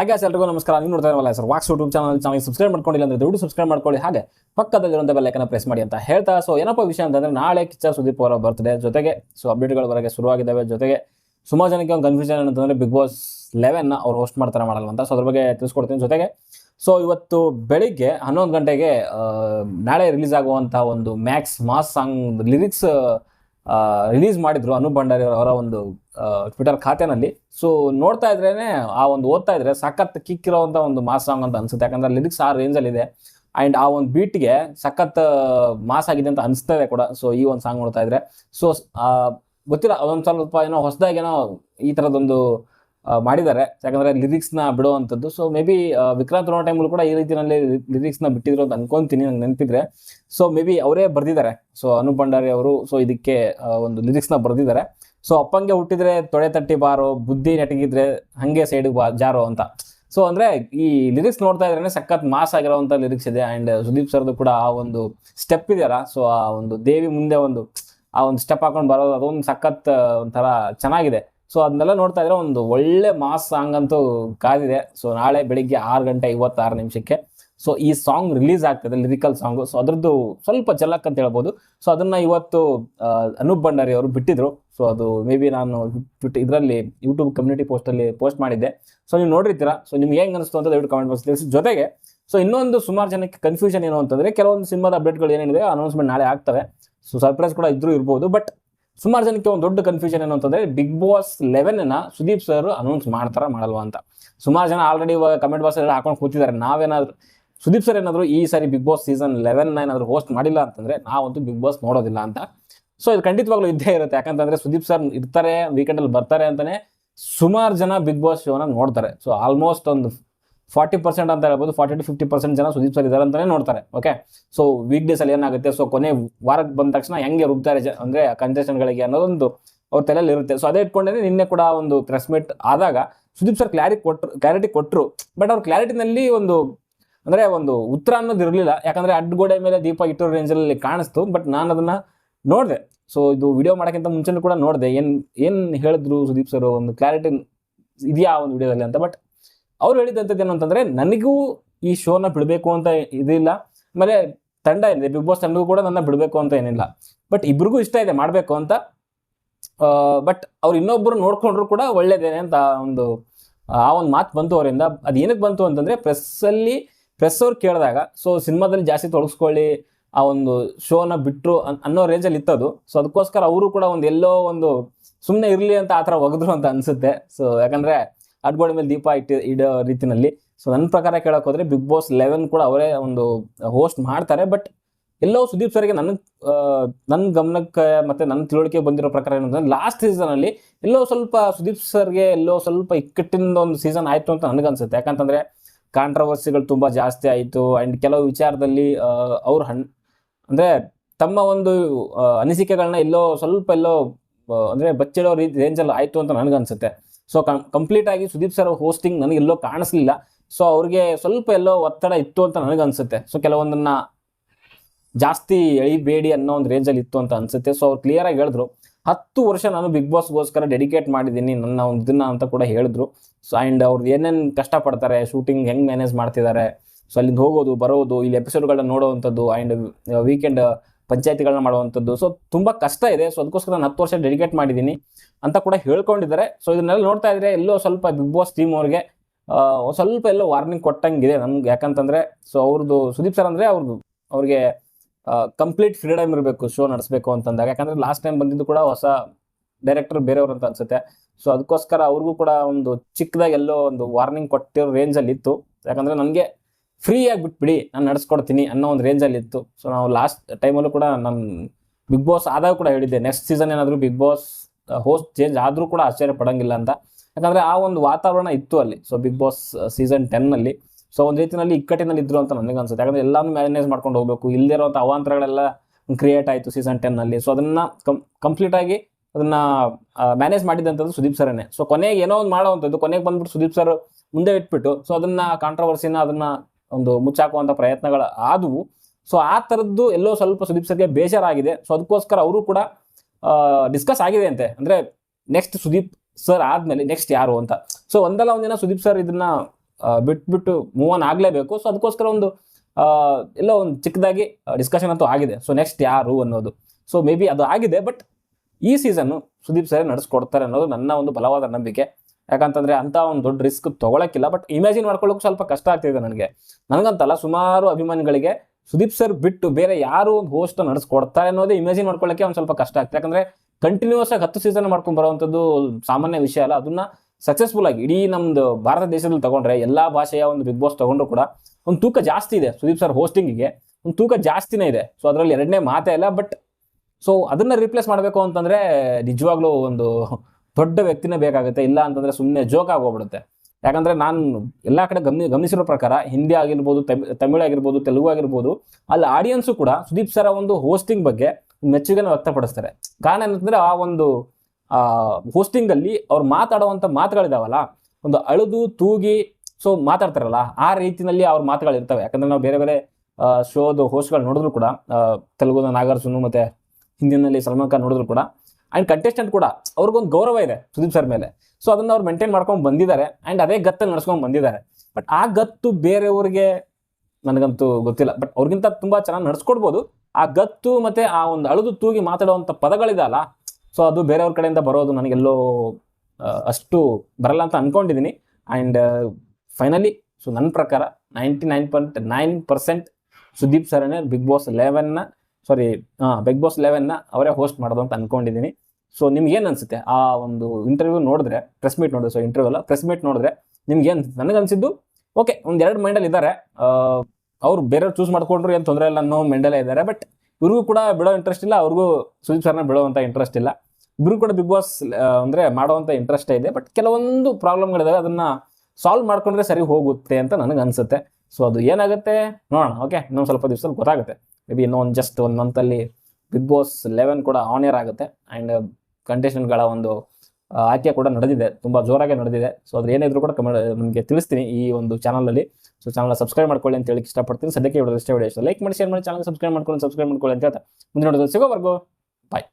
ಹಾಗೆ ಎಲ್ರಿಗೂ ನಮಸ್ಕಾರ. ನೀವು ನೋಡ್ತಾ ಇರಲ್ಲ sir walks YouTube channel channel subscribe ಮಾಡ್ಕೊಂಡಿಲ್ಲ ಅಂದ್ರೆ ದುಡ್ಡು ಸಬ್ಸ್ಕ್ರೈಬ್ ಮಾಡ್ಕೊಳ್ಳಿ. ಹಾಗೆ ಪಕ್ಕದಲ್ಲಿರುವಂಥ ಬೆಲ್ಲೈಕನ್ನ ಪ್ರೆಸ್ ಮಾಡಿ ಅಂತ ಹೇಳ್ತಾ. ಸೊ ಏನಪ್ಪ ವಿಷಯ ಅಂತಂದ್ರೆ ನಾಳೆ ಕಿಚ್ಚ ಸುದೀಪ್ ಅವರ ಬರ್ತ್ಡೇ ಜೊತೆಗೆ ಸೊ ಅಪ್ಡೇಟ್ಗಳು ಬರೋಕ್ಕೆ ಶುರುವಾಗಿದ್ದಾವೆ. ಜೊತೆಗೆ ಸುಮಾರು ಜನಕ್ಕೆ ಒಂದು ಕನ್ಫ್ಯೂಷನ್ ಏನಂತಂದ್ರೆ ಬಿಗ್ ಬಾಸ್ ಲೆವೆನ್ನ ಅವ್ರು ಹೋಸ್ಟ್ ಮಾಡ್ತಾರೆ ಮಾಡಲ್ಲ ಅಂತ. ಸೊ ಅದ್ರ ಬಗ್ಗೆ ತಿಳಿಸ್ಕೊಡ್ತೀನಿ. ಜೊತೆಗೆ ಸೊ ಇವತ್ತು ಬೆಳಿಗ್ಗೆ ಹನ್ನೊಂದು ಗಂಟೆಗೆ ನಾಳೆ ರಿಲೀಸ್ ಆಗುವಂಥ ಒಂದು Max mass song lyrics release ಮಾಡಿದ್ರು ಅನು ಭಂಡಾರಿ ಅವರ ಒಂದು ಟ್ವಿಟರ್ ಖಾತೆನಲ್ಲಿ. ಸೊ ನೋಡ್ತಾ ಇದ್ರೇನೆ ಆ ಒಂದು ಓದ್ತಾ ಇದ್ರೆ ಸಖತ್ ಕಿಕ್ ಇರೋವಂಥ ಒಂದು ಮಾಸ್ ಸಾಂಗ್ ಅಂತ ಅನ್ಸುತ್ತೆ. ಯಾಕಂದ್ರೆ ಲಿರಿಕ್ಸ್ ಆ ರೇಂಜಲ್ಲಿ ಇದೆ. ಆ್ಯಂಡ್ ಆ ಒಂದು ಬೀಟ್ಗೆ ಸಖತ್ ಮಾಸ್ ಆಗಿದೆ ಅಂತ ಅನಿಸ್ತದೆ ಕೂಡ. ಸೊ ಈ ಒಂದು ಸಾಂಗ್ ನೋಡ್ತಾ ಇದ್ರೆ. ಸೊ ಗೊತ್ತಿಲ್ಲ, ಅದೊಂದು ಸ್ವಲ್ಪ ಏನೋ ಹೊಸದಾಗಿ ಏನೋ ಈ ಥರದೊಂದು ಮಾಡಿದ್ದಾರೆ. ಯಾಕಂದ್ರೆ ಲಿರಿಕ್ಸ್ನ ಬಿಡುವಂಥದ್ದು so may be Vikrant Rona ಟೈಮಲ್ಲೂ ಕೂಡ ಈ ರೀತಿಯಲ್ಲಿ ಲಿರಿಕ್ಸ್ನ ಬಿಟ್ಟಿದ್ರು ಅಂತ ಅನ್ಕೊಂತೀನಿ, ನಂಗೆ ನೆನಪಿದ್ರೆ. ಸೊ ಮೇ ಬಿ ಅವರೇ ಬರೆದಿದ್ದಾರೆ. ಸೊ ಅನು ಭಂಡಾರಿ ಅವರು ಸೊ ಇದಕ್ಕೆ ಒಂದು ಲಿರಿಕ್ಸ್ನ ಬರೆದಿದ್ದಾರೆ. ಸೊ ಅಪ್ಪಂಗೆ ಹುಟ್ಟಿದ್ರೆ ತೊಡೆ ತಟ್ಟಿ ಬಾರೋ, ಬುದ್ಧಿ ನೆಟಗಿದ್ರೆ ಹಂಗೆ ಸೈಡ್ ಬಾ, ಜಾರೋ ಅಂತ. ಸೊ ಅಂದ್ರೆ ಈ ಲಿರಿಕ್ಸ್ ನೋಡ್ತಾ ಇದ್ರೆ ಸಖತ್ ಮಾಸ್ ಆಗಿರೋವಂಥ ಲಿರಿಕ್ಸ್ ಇದೆ. ಆ್ಯಂಡ್ ಸುದೀಪ್ ಸರ್ದು ಕೂಡ ಆ ಒಂದು ಸ್ಟೆಪ್ ಇದೆಯಲ್ಲ ಸೊ ಆ ಒಂದು ದೇವಿ ಮುಂದೆ ಒಂದು, ಆ ಒಂದು ಸ್ಟೆಪ್ ಹಾಕೊಂಡು ಬರೋದು ಅದೊಂದು ಸಖತ್ ಒಂಥರ ಚೆನ್ನಾಗಿದೆ. ಸೊ ಅದನ್ನೆಲ್ಲ ನೋಡ್ತಾ ಇದ್ರೆ ಒಂದು ಒಳ್ಳೆ ಮಾಸ್ ಸಾಂಗ್ ಅಂತೂ ಕಾದಿದೆ. ಸೊ ನಾಳೆ ಬೆಳಿಗ್ಗೆ ಆರು ಗಂಟೆ ಐವತ್ತಾರು ನಿಮಿಷಕ್ಕೆ. ಸೊ ಈ ಸಾಂಗ್ ರಿಲೀಸ್ ಆಗ್ತದೆ ಲಿರಿಕಲ್ ಸಾಂಗು ಸೊ ಅದ್ರದ್ದು ಸ್ವಲ್ಪ ಚಲಕ್ ಅಂತ ಹೇಳ್ಬೋದು. ಸೊ ಅದನ್ನ ಇವತ್ತು ಅನೂಪ್ ಭಂಡಾರಿ ಅವರು ಬಿಟ್ಟಿದ್ರು. ಸೊ ಅದು ಮೇ ಬಿ ನಾನು ಬಿಟ್ಟು ಇದರಲ್ಲಿ ಯೂಟ್ಯೂಬ್ ಕಮ್ಯುನಿಟಿ ಪೋಸ್ಟಲ್ಲಿ ಪೋಸ್ಟ್ ಮಾಡಿದ್ದೆ. ಸೊ ನೀವು ನೋಡಿರ್ತೀರಾ? ಸೊ ನಿಮ್ಗೆ ಹೆಂಗೆ ಅನಿಸ್ತು ಅಂತ ದಯವಿಟ್ಟು ಕಮೆಂಟ್ ಬಾಕ್ಸ್ ತಿಳಿಸಿ. ಜೊತೆಗೆ ಸೊ ಇನ್ನೊಂದು ಸುಮಾರು ಜನಕ್ಕೆ ಕನ್ಫ್ಯೂಷನ್ ಏನು ಅಂತಂದ್ರೆ, ಕೆಲವೊಂದು ಸಿನಿಮಾದ ಅಪ್ಡೇಟ್ಗಳು ಏನೇನಿದೆ ಅನೌನ್ಸ್ಮೆಂಟ್ ನಾಳೆ ಆಗ್ತವೆ. ಸೊ ಸರ್ಪ್ರೈಸ್ ಕೂಡ ಇದ್ರೂ ಇರ್ಬೋದು ಬಟ್ ಸುಮಾರು ಜನಕ್ಕೆ ಒಂದು ದೊಡ್ಡ ಕನ್ಫ್ಯೂಷನ್ ಏನು ಅಂತಂದ್ರೆ ಬಿಗ್ ಬಾಸ್ ಲೆವೆನ್ನ ಸುದೀಪ್ ಸರ್ ಅನೌನ್ಸ್ ಮಾಡ್ತಾರ ಮಾಡಲ್ವಾ ಅಂತ. ಸುಮಾರು ಜನ ಆಲ್ರೆಡಿ ಕಮೆಂಟ್ ಬಾಕ್ಸ್ ಎಲ್ಲ ಹಾಕೊಂಡು ಕೂತಿದ್ದಾರೆ ನಾವೇನಾದ್ರು, ಸುದೀಪ್ ಸರ್ ಏನಾದರೂ ಈ ಸಾರಿ ಬಿಗ್ ಬಾಸ್ ಸೀಸನ್ ಲೆವೆನ್ ಏನಾದರೂ ಹೋಸ್ಟ್ ಮಾಡಿಲ್ಲ ಅಂತಂದ್ರೆ ನಾವಂತೂ ಬಿಗ್ ಬಾಸ್ ನೋಡೋದಿಲ್ಲ ಅಂತ. ಸೊ ಇದು ಖಂಡಿತವಾಗ್ಲೂ ಇದ್ದೇ ಇರುತ್ತೆ. ಯಾಕಂತಂದ್ರೆ ಸುದೀಪ್ ಸರ್ ಇರ್ತಾರೆ ವೀಕೆಂಡಲ್ಲಿ ಬರ್ತಾರೆ ಅಂತಲೇ ಸುಮಾರು ಜನ ಬಿಗ್ ಬಾಸ್ ಶೋನ ನೋಡ್ತಾರೆ. ಸೊ ಆಲ್ಮೋಸ್ಟ್ ಒಂದು ಫಾರ್ಟಿ ಪರ್ಸೆಂಟ್ ಅಂತ ಹೇಳ್ಬೋದು, ಫಾರ್ಟಿ ಟು ಫಿಫ್ಟಿ ಪರ್ಸೆಂಟ್ ಜನ ಸುದೀಪ್ ಸರ್ ಇದ್ದಾರೆ ಅಂತಲೇ ನೋಡ್ತಾರೆ ಓಕೆ ಸೊ ವೀಕ್ ಅಲ್ಲಿ ಏನಾಗುತ್ತೆ? ಸೊ ಕೊನೆ ವಾರಕ್ಕೆ ಬಂದ ತಕ್ಷಣ ಹೆಂಗೆ ರುಬ್ತಾರೆ ಅಂದರೆ contestant-ಗಳಿಗೆ ಅನ್ನೋದೊಂದು ಅವ್ರ ತಲೆಯಲ್ಲಿ ಇರುತ್ತೆ. ಸೊ ಅದೇ ಇಟ್ಕೊಂಡೇ ನಿನ್ನೆ ಕೂಡ ಒಂದು ಪ್ರೆಸ್ ಮೀಟ್ ಆದಾಗ ಸುದೀಪ್ ಸರ್ ಕ್ಲಾರಿಟಿ ಕೊಟ್ಟರು ಕ್ಲಾರಿಟಿ ಕೊಟ್ಟರು ಬಟ್ ಅವ್ರ ಕ್ಲಾರಿಟಿನಲ್ಲಿ ಒಂದು, ಅಂದರೆ ಒಂದು ಉತ್ತರ ಅನ್ನೋದು ಇರಲಿಲ್ಲ. ಯಾಕಂದರೆ ಅಡ್ಗೋಡೆ ಮೇಲೆ ದೀಪ ಇಟ್ಟೋ ರೇಂಜಲ್ಲಿ ಕಾಣಿಸ್ತು ಬಟ್ ನಾನು ಅದನ್ನು ನೋಡಿದೆ. ಸೊ ಇದು ವಿಡಿಯೋ ಮಾಡೋಕ್ಕಿಂತ ಮುಂಚೆನೂ ಕೂಡ ನೋಡಿದೆ. ಏನು ಏನು ಹೇಳಿದ್ರು ಸುದೀಪ್ ಸರ್ ಒಂದು ಕ್ಲಾರಿಟಿ ಇದೆಯಾ ಒಂದು ವಿಡಿಯೋದಲ್ಲಿ ಅಂತ? ಬಟ್ ಅವ್ರು ಹೇಳಿದಂಥದ್ದು ಏನು ಅಂತಂದ್ರೆ, ನನಗೂ ಈ ಶೋನ ಬಿಡಬೇಕು ಅಂತ ಇದಿಲ್ಲ. ಆಮೇಲೆ ತಂಡ ಇದೆ ಬಿಗ್ ಬಾಸ್ ತಂಡಗೂ ಕೂಡ ನನ್ನ ಬಿಡಬೇಕು ಅಂತ ಏನಿಲ್ಲ. ಬಟ್ ಇಬ್ರಿಗೂ ಇಷ್ಟ ಇದೆ ಮಾಡಬೇಕು ಅಂತ. ಬಟ್ ಅವ್ರು ಇನ್ನೊಬ್ಬರು ನೋಡ್ಕೊಂಡ್ರು ಕೂಡ ಒಳ್ಳೇದೇನೆ ಅಂತ ಒಂದು, ಆ ಒಂದು ಮಾತು ಬಂತು ಅವರಿಂದ. ಅದು ಏನಕ್ಕೆ ಬಂತು ಅಂತಂದ್ರೆ ಪ್ರೆಸ್ಸಲ್ಲಿ ಪ್ರೆಸ್ ಅವ್ರು ಕೇಳಿದಾಗ ಸೊ ಸಿನಿಮಾದಲ್ಲಿ ಜಾಸ್ತಿ ತೊಡಗಿಸ್ಕೊಳ್ಳಿ, ಆ ಒಂದು ಶೋನ ಬಿಟ್ಟರು ಅನ್- ಅನ್ನೋ ರೇಂಜಲ್ಲಿ ಇತ್ತದು. ಸೊ ಅದಕ್ಕೋಸ್ಕರ ಅವರು ಕೂಡ ಒಂದು ಎಲ್ಲೋ ಒಂದು ಸುಮ್ಮನೆ ಇರಲಿ ಅಂತ ಆ ಥರ ಒಗೆದ್ರು ಅಂತ ಅನ್ಸುತ್ತೆ. ಸೊ ಯಾಕಂದ್ರೆ ಅಡ್ಗೋಡೆ ಮೇಲೆ ದೀಪ ಇಟ್ಟು, ಇಡೋ ರೀತಿಯಲ್ಲಿ ಸೊ ನನ್ನ ಪ್ರಕಾರ ಕೇಳಕ್ ಹೋದ್ರೆ ಬಿಗ್ ಬಾಸ್ ಲೆವೆನ್ ಕೂಡ ಅವರೇ ಒಂದು ಹೋಸ್ಟ್ ಮಾಡ್ತಾರೆ ಬಟ್ ಎಲ್ಲೋ ಸುದೀಪ್ ಸರ್ಗೆ ನನ್ನ ನನ್ನ ಗಮನಕ್ಕೆ ಮತ್ತೆ ನನ್ನ ತಿಳುವಳಿಕೆ ಬಂದಿರೋ ಪ್ರಕಾರ ಏನಂತಂದ್ರೆ ಲಾಸ್ಟ್ ಸೀಸನ್ ಅಲ್ಲಿ ಎಲ್ಲೋ ಸ್ವಲ್ಪ ಸುದೀಪ್ ಸರ್ಗೆ ಎಲ್ಲೋ ಸ್ವಲ್ಪ ಇಕ್ಕಟ್ಟಿನ ಒಂದು ಸೀಸನ್ ಆಯ್ತು ಅಂತ ನನಗನ್ಸುತ್ತೆ ಯಾಕಂತಂದ್ರೆ ಕಾಂಟ್ರವರ್ಸಿಗಳು ತುಂಬಾ ಜಾಸ್ತಿ ಆಯಿತು. ಅಂಡ್ ಕೆಲವು ವಿಚಾರದಲ್ಲಿ ಅವ್ರು ಹಣ್, ಅಂದ್ರೆ ತಮ್ಮ ಒಂದು ಅನಿಸಿಕೆಗಳನ್ನ ಎಲ್ಲೋ ಸ್ವಲ್ಪ ಎಲ್ಲೋ ಅಂದ್ರೆ ಬಚ್ಚಿಡೋ ರೀತಿ ರೇಂಜಲ್ಲಿ ಆಯ್ತು ಅಂತ ನನಗನ್ಸುತ್ತೆ ಸೊ ಕಂಪ್ಲೀಟ್ ಆಗಿ ಸುದೀಪ್ ಸರ್ ಹೋಸ್ಟಿಂಗ್ ನನಗೆ ಎಲ್ಲೋ ಕಾಣಿಸ್ಲಿಲ್ಲ. ಸೊ ಅವ್ರಿಗೆ ಸ್ವಲ್ಪ ಎಲ್ಲೋ ಒತ್ತಡ ಇತ್ತು ಅಂತ ನನಗೆ ಅನ್ಸುತ್ತೆ. ಸೊ ಕೆಲವೊಂದನ್ನ ಜಾಸ್ತಿ ಎಳಿಬೇಡಿ ಅನ್ನೋ ಒಂದು ರೇಂಜಲ್ಲಿ ಇತ್ತು ಅಂತ ಅನ್ಸುತ್ತೆ. ಸೊ ಅವ್ರು ಕ್ಲಿಯರ್ ಆಗಿ ಹೇಳಿದ್ರು. ಹತ್ತು ವರ್ಷ ನಾನು ಬಿಗ್ ಬಾಸ್ಗೋಸ್ಕರ ಡೆಡಿಕೇಟ್ ಮಾಡಿದ್ದೀನಿ ನನ್ನ ಒಂದು ಇದನ್ನ ಅಂತ ಕೂಡ ಹೇಳಿದ್ರು. ಸೊ ಆ್ಯಂಡ್ ಅವ್ರು ಏನೇನು ಕಷ್ಟಪಡ್ತಾರೆ ಶೂಟಿಂಗ್ ಹೆಂಗೆ ಮ್ಯಾನೇಜ್ ಮಾಡ್ತಿದ್ದಾರೆ. ಸೊ ಅಲ್ಲಿಂದ ಹೋಗೋದು, ಬರೋದು, ಇಲ್ಲಿ ಎಪಿಸೋಡ್ಗಳನ್ನ ನೋಡೋವಂಥದ್ದು ಆ್ಯಂಡ್ ವೀಕೆಂಡ್ ಪಂಚಾಯತಿಗಳನ್ನ ಮಾಡುವಂಥದ್ದು. ಸೊ ತುಂಬ ಕಷ್ಟ ಇದೆ. ಸೊ ಅದಕ್ಕೋಸ್ಕರ ನಾನು ಹತ್ತು ವರ್ಷ ಡೆಡಿಕೇಟ್ ಮಾಡಿದ್ದೀನಿ. ಅಂತ ಕೂಡ ಹೇಳ್ಕೊಂಡಿದ್ದಾರೆ. ಸೊ ಇದನ್ನೆಲ್ಲ ನೋಡ್ತಾ ಇದ್ರೆ ಎಲ್ಲೋ ಸ್ವಲ್ಪ ಬಿಗ್ ಬಾಸ್ ಟೀಮ್ ಅವ್ರಿಗೆ ಸ್ವಲ್ಪ ಎಲ್ಲೋ ವಾರ್ನಿಂಗ್ ಕೊಟ್ಟಂಗಿದೆ ನಮ್ಗೆ. ಯಾಕಂತಂದ್ರೆ ಸೊ ಅವ್ರದ್ದು ಸುದೀಪ್ ಸರ್ ಅಂದ್ರೆ ಅವ್ರದ್ದು ಅವ್ರಿಗೆ ಕಂಪ್ಲೀಟ್ ಫ್ರೀಡಮ್ ಇರಬೇಕು ಶೋ ನಡೆಸಬೇಕು ಅಂತಂದಾಗ. ಯಾಕಂದ್ರೆ ಲಾಸ್ಟ್ ಟೈಮ್ ಬಂದಿದ್ದು ಕೂಡ ಹೊಸ ಡೈರೆಕ್ಟರ್ ಬೇರೆಯವ್ರು ಅಂತ ಅನ್ಸುತ್ತೆ. ಸೊ ಅದಕ್ಕೋಸ್ಕರ ಅವ್ರಿಗೂ ಕೂಡ ಒಂದು ಚಿಕ್ಕದಾಗಿ ಎಲ್ಲೋ ಒಂದು ವಾರ್ನಿಂಗ್ ಕೊಟ್ಟಿರೋ ರೇಂಜಲ್ಲಿ ಇತ್ತು. ಯಾಕಂದ್ರೆ ನನಗೆ ಫ್ರೀ ಆಗಿ ಬಿಟ್ಬಿಡಿ, ನಾನು ನಡೆಸ್ಕೊಡ್ತೀನಿ ಅನ್ನೋ ಒಂದು ರೇಂಜಲ್ಲಿ ಇತ್ತು. ಸೊ ನಾವು ಲಾಸ್ಟ್ ಟೈಮಲ್ಲೂ ಕೂಡ ನಾನು ಬಿಗ್ ಬಾಸ್ ಆದಾಗ ಕೂಡ ಹೇಳಿದ್ದೆ ನೆಕ್ಸ್ಟ್ ಸೀಸನ್ ಏನಾದರೂ ಬಿಗ್ ಬಾಸ್ ಹೋಸ್ಟ್ ಚೇಂಜ್ ಆದರೂ ಕೂಡ ಆಶ್ಚರ್ಯ ಪಡಂಗಿಲ್ಲ ಅಂತ. ಯಾಕಂದರೆ ಆ ಒಂದು ವಾತಾವರಣ ಇತ್ತು ಅಲ್ಲಿ. ಸೊ ಬಿಗ್ ಬಾಸ್ ಸೀಸನ್ ಟೆನ್ನಲ್ಲಿ ಸೊ ಒಂದು ರೀತಿಯಲ್ಲಿ ಇಕ್ಕಟ್ಟಿನಲ್ಲಿ ಇದ್ರು ಅಂತ ನನಗೆ ಅನ್ಸುತ್ತೆ. ಯಾಕಂದರೆ ಎಲ್ಲಾನು ಮ್ಯಾನೇಜ್ ಮಾಡ್ಕೊಂಡು ಹೋಗಬೇಕು. ಇಲ್ಲದೇ ಅವಾಂತರಗಳೆಲ್ಲ ಕ್ರಿಯೇಟ್ ಆಯಿತು ಸೀಸನ್ ಟೆನ್ನಲ್ಲಿ ಸೊ ಅದನ್ನು ಕಂಪ್ಲೀಟ್ ಆಗಿ ಅದನ್ನ ಮ್ಯಾನೇಜ್ ಮಾಡಿದಂಥದ್ದು ಸುದೀಪ್ ಸರನೇ. ಸೊ ಕೊನೆಗೆ ಏನೋ ಒಂದು ಮಾಡುವಂಥದ್ದು ಕೊನೆಗೆ ಬಂದ್ಬಿಟ್ಟು ಸುದೀಪ್ ಸರ್ ಮುಂದೆ ಇಟ್ಬಿಟ್ಟು. ಸೊ ಅದನ್ನ ಕಾಂಟ್ರವರ್ಸಿನ ಅದನ್ನ ಒಂದು ಮುಚ್ಚಾಕುವಂಥ ಪ್ರಯತ್ನಗಳು ಆದವು ಸೊ ಆ ಥರದ್ದು ಎಲ್ಲೋ ಸ್ವಲ್ಪ ಸುದೀಪ್ ಸರ್ಗೆ ಬೇಜಾರಾಗಿದೆ ಸೊ ಅದಕ್ಕೋಸ್ಕರ ಅವರು ಕೂಡ ಡಿಸ್ಕಸ್ ಆಗಿದೆ ಅಂತೆ. ಅಂದರೆ ನೆಕ್ಸ್ಟ್ ಸುದೀಪ್ ಸರ್ ಆದಮೇಲೆ ನೆಕ್ಸ್ಟ್ ಯಾರು ಅಂತ. ಸೊ ಒಂದಲ್ಲ ಒಂದಿನ ಸುದೀಪ್ ಸರ್ ಇದನ್ನ ಬಿಟ್ಬಿಟ್ಟು ಮೂವ್ ಆನ್ ಆಗಲೇಬೇಕು. ಸೊ ಅದಕ್ಕೋಸ್ಕರ ಒಂದು ಎಲ್ಲ ಒಂದು ಚಿಕ್ಕದಾಗಿ ಡಿಸ್ಕಷನ್ ಅಂತೂ ಆಗಿದೆ. ಸೊ ನೆಕ್ಸ್ಟ್ ಯಾರು ಅನ್ನೋದು. ಸೊ ಮೇ ಬಿ ಅದು ಆಗಿದೆ ಬಟ್ ಈ ಸೀಸನ್ನು ಸುದೀಪ್ ಸರ್ ನಡೆಸ್ಕೊಡ್ತಾರೆ ಅನ್ನೋದು ನನ್ನ ಒಂದು ಬಲವಾದ ನಂಬಿಕೆ. ಯಾಕಂತಂದ್ರೆ ಅಂತ ಒಂದು ದೊಡ್ಡ ರಿಸ್ಕ್ ತಗೊಳಕ್ಕಿಲ್ಲ. ಬಟ್ ಇಮ್ಯಾಜಿನ್ ಮಾಡ್ಕೊಳ್ಳೋಕೆ ಸ್ವಲ್ಪ ಕಷ್ಟ ಆಗ್ತಿದೆ ನನಗೆ. ನನಗಂತಲ್ಲ ಸುಮಾರು ಅಭಿಮಾನಿಗಳಿಗೆ ಸುದೀಪ್ ಸರ್ ಬಿಟ್ಟು ಬೇರೆ ಯಾರು ಒಂದು ಹೋಸ್ಟ್ ನಡೆಸ್ಕೊಡ್ತಾರೆ ಅನ್ನೋದೇ ಇಮ್ಯಾಜಿನ್ ಮಾಡ್ಕೊಳ್ಳೋಕೆ ಒಂದು ಸ್ವಲ್ಪ ಕಷ್ಟ ಆಗ್ತದೆ. ಯಾಕಂದ್ರೆ ಕಂಟಿನ್ಯೂಸ್ ಆಗಿ ಹತ್ತು ಸೀಸನ್ ಮಾಡ್ಕೊಂಡು ಬರುವಂಥದ್ದು ಸಾಮಾನ್ಯ ವಿಷಯ ಅಲ್ಲ. ಅದನ್ನ ಸಕ್ಸಸ್ಫುಲ್ ಆಗಿ ಇಡೀ ನಮ್ದು ಭಾರತ ದೇಶದಲ್ಲಿ ತಗೊಂಡ್ರೆ, ಎಲ್ಲಾ ಭಾಷೆಯ ಒಂದು ಬಿಗ್ ಬಾಸ್ ತಗೊಂಡ್ರು ಕೂಡ ಒಂದು ತೂಕ ಜಾಸ್ತಿ ಇದೆ ಸುದೀಪ್ ಸರ್ ಹೋಸ್ಟಿಂಗಿಗೆ ಒಂದು ತೂಕ ಜಾಸ್ತಿನೇ ಇದೆ. ಸೊ ಅದರಲ್ಲಿ ಎರಡನೇ ಮಾತೇ ಇಲ್ಲ ಬಟ್ ಸೊ ಅದನ್ನ ರಿಪ್ಲೇಸ್ ಮಾಡಬೇಕು ಅಂತಂದ್ರೆ ನಿಜವಾಗ್ಲೂ ಒಂದು ದೊಡ್ಡ ವ್ಯಕ್ತಿನೇ ಬೇಕಾಗುತ್ತೆ. ಇಲ್ಲ ಅಂತಂದ್ರೆ ಸುಮ್ಮನೆ ಜೋಕ್ ಆಗೋಗ್ಬಿಡುತ್ತೆ ಯಾಕಂದ್ರೆ ನಾನು ಎಲ್ಲಾ ಕಡೆ ಗಮನಿ, ಗಮನಿಸಿರೋ ಪ್ರಕಾರ ಹಿಂದಿ ಆಗಿರ್ಬೋದು ತಮಿಳು ಆಗಿರ್ಬೋದು, ತೆಲುಗು ಆಗಿರ್ಬೋದು, ಅಲ್ಲಿ ಆಡಿಯನ್ಸು ಕೂಡ ಸುದೀಪ್ ಸರ ಒಂದು ಹೋಸ್ಟಿಂಗ್ ಬಗ್ಗೆ ಮೆಚ್ಚುಗೆನ ವ್ಯಕ್ತಪಡಿಸ್ತಾರೆ. ಕಾರಣ ಏನಂತಂದ್ರೆ ಆ ಒಂದು ಹೋಸ್ಟಿಂಗಲ್ಲಿ ಅವ್ರು ಮಾತಾಡುವಂತ ಮಾತುಗಳಿದಾವಲ್ಲ, ಒಂದು ಅಳದು, ತೂಗಿ ಸೊ ಮಾತಾಡ್ತಾರಲ್ಲ, ಆ ರೀತಿಯಲ್ಲಿ ಅವ್ರ ಮಾತುಗಳು ಯಾಕಂದರೆ ನಾವು ಬೇರೆ ಬೇರೆ ಶೋದು ಹೋಸ್ಟ್ಗಳು ನೋಡಿದ್ರು ಕೂಡ ತೆಲುಗುನ ನಾಗಾರ್ಜುನ ಮತ್ತೆ ಹಿಂದಿನಲ್ಲಿ ಸಲ್ಮಾನ್ ಖಾನ್ ನೋಡಿದ್ರು ಕೂಡ ಅಂಡ್ ಕಂಟೆಸ್ಟೆಂಟ್ ಕೂಡ, ಅವ್ರಿಗೊಂದು ಗೌರವ ಇದೆ ಸುದೀಪ್ ಸರ್ ಮೇಲೆ. ಸೊ ಅದನ್ನು ಅವ್ರು ಮೇಂಟೈನ್ ಮಾಡ್ಕೊಂಡು ಬಂದಿದ್ದಾರೆ ಆ್ಯಂಡ್ ಅದೇ ಗತ್ತಲ್ಲಿ ನಡ್ಸ್ಕೊಂಡು ಬಂದಿದ್ದಾರೆ. ಬಟ್ ಆ ಗತ್ತು ಬೇರೆಯವ್ರಿಗೆ ನನಗಂತೂ ಗೊತ್ತಿಲ್ಲ. ಬಟ್ ಅವ್ರಿಗಿಂತ ತುಂಬ ಚೆನ್ನಾಗಿ ನಡ್ಸ್ಕೊಡ್ಬೋದು. ಆ ಗತ್ತು ಮತ್ತು ಆ ಒಂದು ಅಳದು ತೂಗಿ ಮಾತಾಡುವಂಥ ಪದಗಳಿದಲ್ಲ ಸೊ ಅದು ಬೇರೆಯವ್ರ ಕಡೆಯಿಂದ ಬರೋದು ನನಗೆಲ್ಲೋ ಅಷ್ಟು ಬರಲ್ಲ ಅಂತ ಅನ್ಕೊಂಡಿದ್ದೀನಿ ಆ್ಯಂಡ್ ಫೈನಲಿ ಸೊ ನನ್ನ ಪ್ರಕಾರ ninety nine point nine percent Sudeep ಸರನೇ Big Boss ಲೆವೆನ್ನ ಸಾರಿ ಬಿಗ್ ಬಾಸ್ ಲೆವೆನ್ನ ಅವರೇ ಹೋಸ್ಟ್ ಮಾಡೋದು ಅಂತ ಅನ್ಕೊಂಡಿದ್ದೀನಿ ಸೊ ನಿಮ್ಗೆ ಏನು ಅನ್ಸುತ್ತೆ? ಆ ಒಂದು ಇಂಟರ್ವ್ಯೂ ನೋಡಿದ್ರೆ ಪ್ರೆಸ್ ಮೀಟ್ ನೋಡಿದ್ರೆ ಸೊ ಇಂಟರ್ವ್ಯೂ ಅಲ್ಲ ಪ್ರೆಸ್ ಮೀಟ್ ನೋಡಿದ್ರೆ ನಿಮ್ಗೆ ಏನು ನನಗೆ ಅನ್ಸಿದ್ದು ಓಕೆ ಒಂದು ಎರಡು ಮೈಂಡಲ್ಲಿ ಇದ್ದಾರೆ. ಅವ್ರು ಬೇರೆಯವ್ರು ಚೂಸ್ ಮಾಡ್ಕೊಂಡ್ರು, ಏನು ತೊಂದರೆ ಇಲ್ಲ ಅನ್ನೋ ಮೈಂಡಲ್ಲೇ ಇದ್ದಾರೆ. ಬಟ್ ಇವ್ರಿಗೂ ಕೂಡ ಬಿಡೋ ಇಂಟ್ರೆಸ್ಟ್ ಇಲ್ಲ, ಅವ್ರಿಗೂ ಸುದೀಪ್ ಸರ್ನ ಬಿಡೋವಂಥ ಇಂಟ್ರೆಸ್ಟ್ ಇಲ್ಲ. ಇಬ್ರು ಕೂಡ ಬಿಗ್ ಬಾಸ್ ಅಂದರೆ ಮಾಡುವಂಥ ಇಂಟ್ರೆಸ್ಟ್ ಇದೆ. ಬಟ್ ಕೆಲವೊಂದು ಪ್ರಾಬ್ಲಮ್ಗಳಿದಾವೆ ಅದನ್ನ ಸಾಲ್ವ್ ಮಾಡ್ಕೊಂಡ್ರೆ ಸರಿ ಹೋಗುತ್ತೆ ಅಂತ ನನಗೆ ಅನ್ಸುತ್ತೆ ಸೊ ಅದು ಏನಾಗುತ್ತೆ? ನೋಡೋಣ ಓಕೆ ಇನ್ನೊಂದು ಸ್ವಲ್ಪ ದಿವಸದಲ್ಲಿ ಗೊತ್ತಾಗುತ್ತೆ. ಮೇ ಬಿ ಇನ್ನೊಂದು ಜಸ್ಟ್ ಒಂದು ಮಂತಲ್ಲಿ ಬಿಗ್ ಬಾಸ್ ಲೆವೆನ್ ಕೂಡ ಆನ್ ಇಯರ್ ಆಗುತ್ತೆ. ಆ್ಯಂಡ್ ಕಂಟೆಸ್ಟೆಂಟ್ಗಳ ಒಂದು ಆಯ್ಕೆ ಕೂಡ ನಡೆದಿದೆ. ತುಂಬ ಜೋರಾಗಿ ನಡೆದಿದೆ. ಸೊ ಅದ್ರ ಏನಿದ್ರು ಕೂಡ ಕಮೆಂಟ್ ನಿಮಗೆ ತಿಳಿಸ್ತೀನಿ ಈ ಒಂದು ಚಾನಲಲ್ಲಿ ಸೊ ಚಾನಲ್ ಸಬ್ಸ್ಕ್ರೈಬ್ ಮಾಡ್ಕೊಳ್ಳಿ ಅಂತ ಹೇಳಿ ಇಷ್ಟಪಡ್ತೀನಿ. ಸದ್ಯಕ್ಕೆ ಇಷ್ಟ ವಿಡಿಯೋ ಲೈಕ್ ಮಾಡಿ ಶೇರ್ ಮಾಡಿ ಚಾನಲ್ ಸಬ್ಸ್ಕ್ರೈಬ್ ಸಬ್ಸ್ಕ್ರೈಬ್ ಮಾಡ್ಕೊಳ್ಳಿ ಅಂತ ಹೇಳ್ತಾ. ಮುಂದೆ ನೋಡೋದು ಸಿಗೋವರೆಗೂ ಬಾಯ್